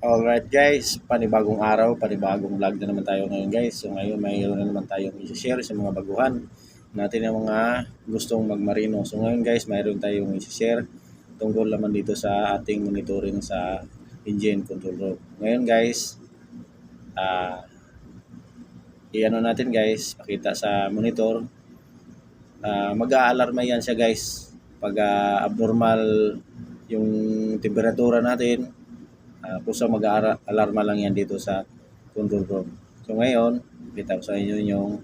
Alright guys, panibagong araw, panibagong vlog na naman tayo ngayon guys. So ngayon mayroon na naman tayong i-share sa mga baguhan natin ang mga gustong magmarino. So ngayon guys, mayroon tayong i-share tungkol naman dito sa ating monitoring sa engine control room. Ngayon guys, ah i-ano natin guys, pakita sa monitor. Ah mag-aalarma yan siya guys pag ah, abnormal yung temperatura natin uh, pusa mag-alarma lang yan dito sa control room. So ngayon, kita ko sa inyo yung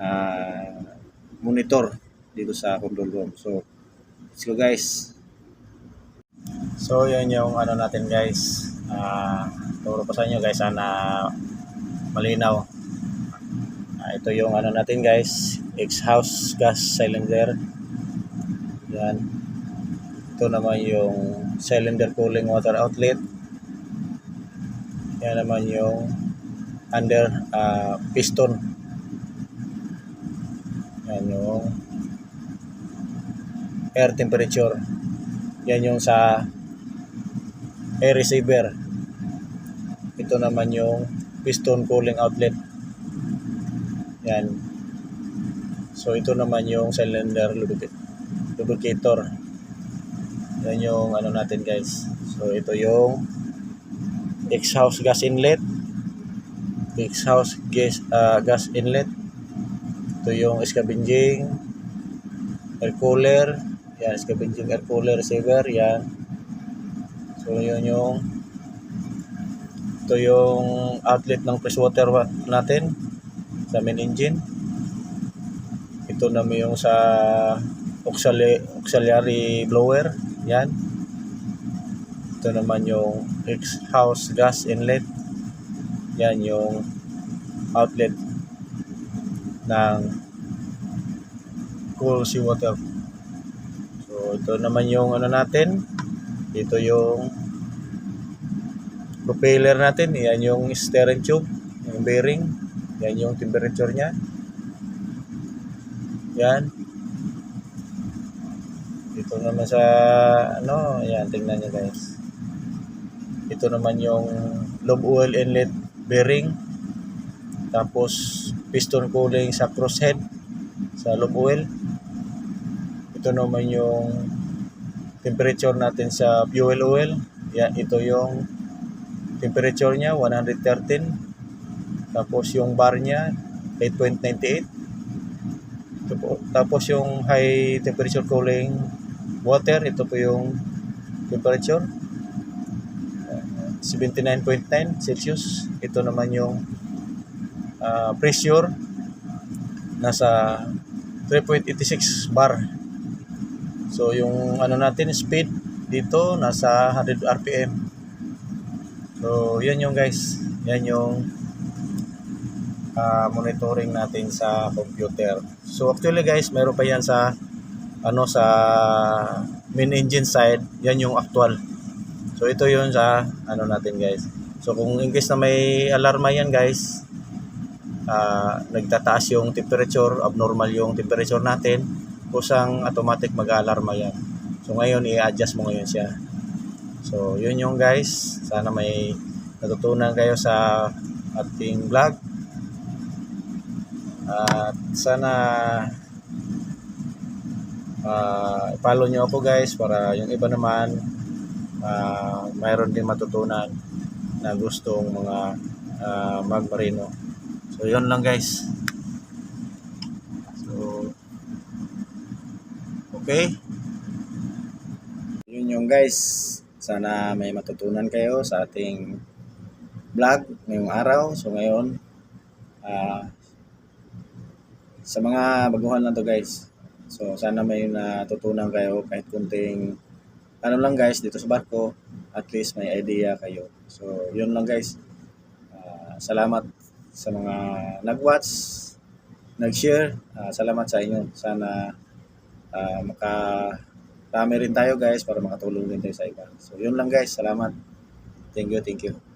uh, monitor dito sa control room. So, let's go guys. So, yun yung ano natin guys. Uh, turo ko sa inyo guys, sana malinaw. Uh, ito yung ano natin guys, X-house gas cylinder. Yan. Ito naman yung cylinder cooling water outlet. Yan naman yung under uh, piston. Yan yung air temperature. Yan yung sa air receiver. Ito naman yung piston cooling outlet. Yan. So ito naman yung cylinder lubricator. Yan yung ano natin guys. So ito yung exhaust gas inlet. Exhaust gas, uh, gas inlet. Ito yung scavenging air cooler. Yan, scavenging air cooler receiver. Yan. So yun yung ito yung outlet ng fresh water natin sa main engine. Ito naman yung sa auxiliary, auxiliary blower yan. Ito naman yung X-house gas inlet. Yan yung outlet ng cool seawater. So ito naman yung ano natin. Ito yung propeller natin. Yan yung steering tube, yung bearing. Yan yung temperature niya. Yan. Dito naman sa ano, ayan, tingnan niyo guys. Ito naman yung lobe oil inlet bearing. Tapos piston cooling sa crosshead sa lobe oil. Ito naman yung temperature natin sa fuel oil. Yan, ito yung temperature niya 113. Tapos yung bar niya 8.98. Tapos yung high temperature cooling water, ito po yung temperature. 79.9 Celsius. Ito naman yung uh, pressure nasa 3.86 bar. So yung ano natin speed dito nasa 100 RPM. So yan yung guys. Yan yung uh, monitoring natin sa computer. So actually guys, meron pa yan sa ano sa main engine side, yan yung actual. So ito yun sa ano natin guys. So kung in case na may alarma yan guys, uh, nagtataas yung temperature, abnormal yung temperature natin, kusang automatic mag-alarma yan. So ngayon i-adjust mo ngayon siya. So yun yung guys, sana may natutunan kayo sa ating vlog. At sana uh, follow nyo ako guys para yung iba naman uh, mayroon din matutunan na gustong mga uh, magmarino. So yun lang guys. So okay. Yun yung guys. Sana may matutunan kayo sa ating vlog ngayong araw. So ngayon uh, sa mga baguhan lang to guys. So, sana may natutunan kayo kahit kunting ano lang guys dito sa barko. At least may idea kayo. So, yun lang guys. Uh, salamat sa mga nag-watch, nag-share. Uh, salamat sa inyo. Sana uh, maka rin tayo guys para makatulong din tayo sa iba. So, yun lang guys. Salamat. Thank you, thank you.